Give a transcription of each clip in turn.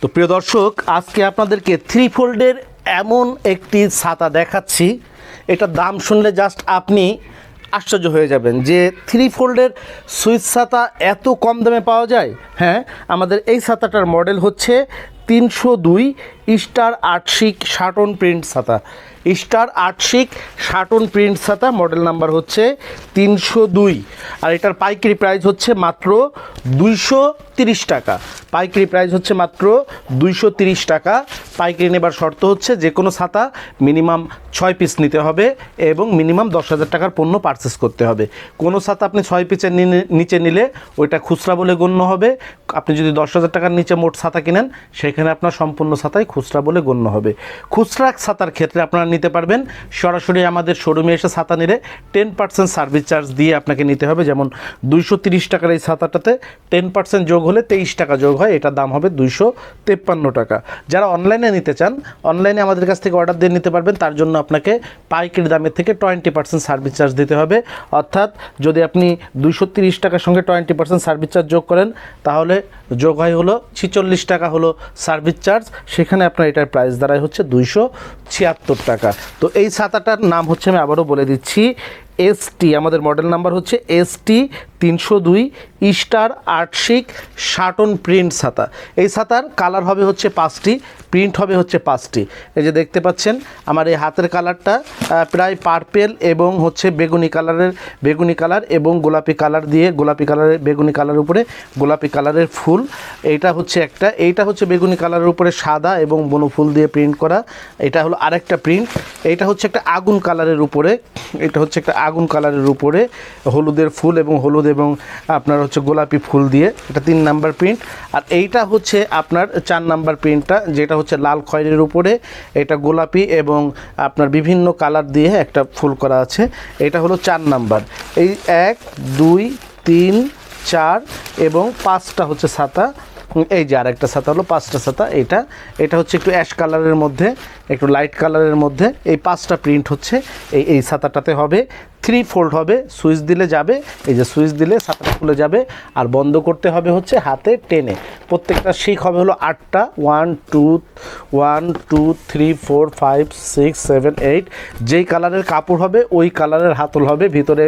তো প্রিয় দর্শক, আজকে আপনাদেরকে থ্রি ফোল্ডের এমন একটি ছাতা দেখাচ্ছি। এটা দাম শুনলে জাস্ট আপনি আশ্চর্য হয়ে যাবেন যে থ্রি ফোল্ডের সুইচ ছাতা এত কম দামে পাওয়া যায়? হ্যাঁ আমাদের এই ছাতাটার মডেল হচ্ছে তিনশো দুই স্টার আটশিক শাটন প্রিন্ট ছাতা। স্টার আটশিক শাটন প্রিন্ট ছাতা, মডেল নাম্বার হচ্ছে তিনশো দুই। আর এটার পাইকারি প্রাইস হচ্ছে মাত্র দুইশো তিরিশ টাকা। পাইকারি প্রাইস হচ্ছে মাত্র দুইশো তিরিশ টাকা। পাইকারি নেবার শর্ত হচ্ছে যে কোনো ছাতা মিনিমাম ছয় পিস নিতে হবে এবং মিনিমাম দশ হাজার টাকার পণ্য পারচেস করতে হবে। কোনো ছাতা আপনি ছয় পিসের নিচে নিলে ওইটা খুচরা বলে গণ্য হবে। আপনি যদি দশ হাজার টাকার নিচে মোট ছাতা কিনেন, সেখানে আপনার সম্পূর্ণ ছাতাই খুচরা বলে গণ্য হবে। খুচরা ছাতার ক্ষেত্রে আপনারা নিতে পারবেন। সরাসরি আমাদের শোরুমে এসে ছাতা নিলে টেন পার্সেন্ট সার্ভিস চার্জ দিয়ে আপনাকে নিতে হবে। যেমন দুইশো তিরিশ টাকার এই ছাতাটাতে টেন পার্সেন্ট যোগ হলে তেইশ টাকা যোগ হয়। এটার দাম হবে দুইশো তেপ্পান্ন টাকা। যারা অনলাইনে নিতে চান অনলাইনে আমাদের কাছ থেকে অর্ডার দিয়ে নিতে পারবেন। তার জন্য আপনাকে পাইকারি দামের থেকে টোয়েন্টি পার্সেন্ট সার্ভিস চার্জ দিতে হবে। অর্থাৎ যদি আপনি দুইশো তিরিশ টাকার সঙ্গে টোয়েন্টি পার্সেন্ট সার্ভিস চার্জ যোগ করেন, তাহলে যোগ হয় হলো ছিচল্লিশ টাকা হলো সার্ভিস চার্জ সেখানে আপনার এটার প্রাইস দাঁড়ায় হচ্ছে দুইশো ছিয়াত্তর টাকা। তো এই ছাতাটার নাম হচ্ছে আমি আবারও বলে দিচ্ছি এসটি আমাদের মডেল নাম্বার হচ্ছে এসটি তিনশো দুই স্টার আর্টশিক শাটন প্রিন্ট ছাতা। এই ছাতার কালার হবে হচ্ছে পাঁচটি, প্রিন্ট হবে হচ্ছে পাঁচটি। এই যে দেখতে পাচ্ছেন, আমার এই হাতের কালারটা প্রায় পার্পেল এবং হচ্ছে বেগুনি কালারের, বেগুনি কালার এবং গোলাপি কালার দিয়ে, গোলাপি কালারের, বেগুনি কালারের উপরে, গোলাপি কালারের ফুল। এইটা হচ্ছে একটা, এইটা হচ্ছে বেগুনি কালারের উপরে সাদা এবং বনু ফুল দিয়ে প্রিন্ট করা। এটা হলো আরেকটা প্রিন্ট। এইটা হচ্ছে একটা আগুন কালারের উপরে, এটা হচ্ছে একটা আগুন কালারের উপরে হলুদের ফুল এবং হলুদ এবং আপনার হচ্ছে গোলাপি ফুল দিয়ে, এটা তিন নাম্বার প্রিন্ট আর এইটা হচ্ছে আপনার চার নাম্বার প্রিন্টটা যেটা হচ্ছে লাল খয়েরির উপরে, এটা গোলাপি এবং আপনার বিভিন্ন কালার দিয়ে একটা ফুল করা আছে, এটা হলো চার নাম্বার। এই এক, দুই, তিন, চার এবং পাঁচটা হচ্ছে ছাতা এই যে আরেকটা ছাতা হলো, পাঁচটা ছাতা, এটা। এটা হচ্ছে একটু অ্যাশ কালারের মধ্যে, একটু লাইট কালারের মধ্যে। এই পাঁচটা প্রিন্ট হচ্ছে, এই এই ছাতাটাতে হবে। থ্রি ফোল্ড হবে, সুইচ দিলে যাবে, এই যে সুইচ দিলে ছাতাটা খুলে যাবে। আর বন্ধ করতে হবে হচ্ছে হাতে টেনে। প্রত্যেকটা শিখ হবে হলো আটটা one two one two three four five six seven eight যেই কালারের কাপড় হবে, ওই কালারের হাতল হবে, ভিতরে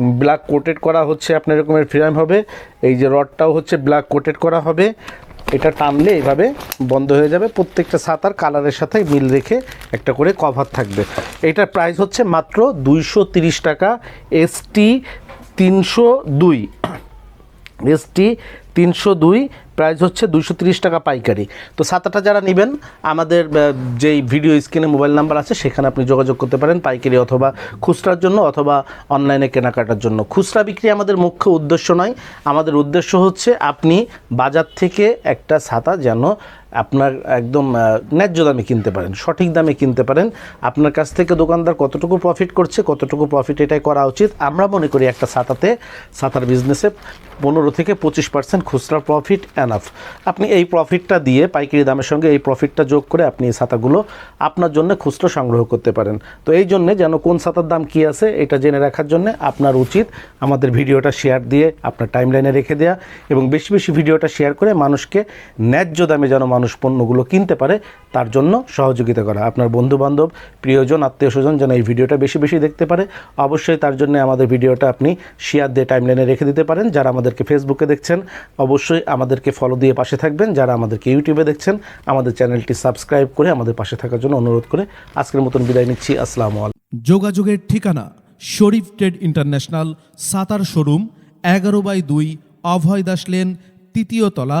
ব্ল্যাক কোটেড করা হচ্ছে আপনার এরকমের ফ্রেম হবে। এই যে রডটাও হচ্ছে ব্ল্যাক কোটেড করা হবে। এটা টানলে এইভাবে বন্ধ হয়ে যাবে। প্রত্যেকটা ছাতার কালারের সাথে মিল রেখে একটা করে কভার থাকবে। এটার প্রাইস হচ্ছে মাত্র দুইশো তিরিশ টাকা। এসটি তিনশো দুই। এসটি তিনশো দুই প্রাইস হচ্ছে দুশো টাকা পাইকারি। তো সাত আটটা যারা নেবেন, আমাদের যেই ভিডিও স্ক্রিনে মোবাইল নাম্বার আছে, সেখানে আপনি যোগাযোগ করতে পারেন পাইকারি অথবা খুচরার জন্য অথবা অনলাইনে কেনাকাটার জন্য। খুচরা বিক্রি আমাদের মুখ্য উদ্দেশ্য নয়। আমাদের উদ্দেশ্য হচ্ছে আপনি বাজার থেকে একটা ছাতা যেন আপনার একদম ন্যায্য দামে কিনতে পারেন, সঠিক দামে কিনতে পারেন। আপনার কাছ থেকে দোকানদার কতটুকু প্রফিট করছে, কতটুকু প্রফিট এটাই করা উচিত। আমরা মনে করি একটা ছাতাতে, ছাতার বিজনেসে পনেরো থেকে পঁচিশ পার্সেন্ট খুচরা প্রফিট অ্যানাফ আপনি এই প্রফিটটা দিয়ে পাইকারি দামের সঙ্গে এই প্রফিটটা যোগ করে আপনি এই ছাতাগুলো আপনার জন্য খুচরো সংগ্রহ করতে পারেন। তো এই জন্যে যেন কোন ছাতার দাম কী আছে, এটা জেনে রাখার জন্য আপনার উচিত আমাদের ভিডিওটা শেয়ার দিয়ে, আপনার টাইমলাইনে রেখে দেওয়া এবং বেশি বেশি ভিডিওটা শেয়ার করে মানুষকে ন্যায্য দামে যেন মানুষ পণ্যগুলো কিনতে পারে, তার জন্য সহযোগিতা করা। আপনার বন্ধু বান্ধব প্রিয়জন আত্মীয় স্বজন যেন এই ভিডিওটা বেশি বেশি দেখতে পারে, অবশ্যই তার জন্য আমাদের ভিডিওটা আপনি শেয়ার দিয়ে টাইমলাইনে রেখে দিতে পারেন। যারা আমাদেরকে ফেসবুকে দেখছেন, অবশ্যই আমাদেরকে ফলো দিয়ে পাশে থাকবেন। যারা আমাদেরকে ইউটিউবে দেখছেন, আমাদের চ্যানেলটি সাবস্ক্রাইব করে আমাদের পাশে থাকার জন্য অনুরোধ করে আজকের মতন বিদায় নিচ্ছি। আসসালামু আলাইকুম। যোগাযোগের ঠিকানা Sharif trade international, Sattar showroom, এগারো বাই দুই, অভয় দাস লেন, তৃতীয় তলা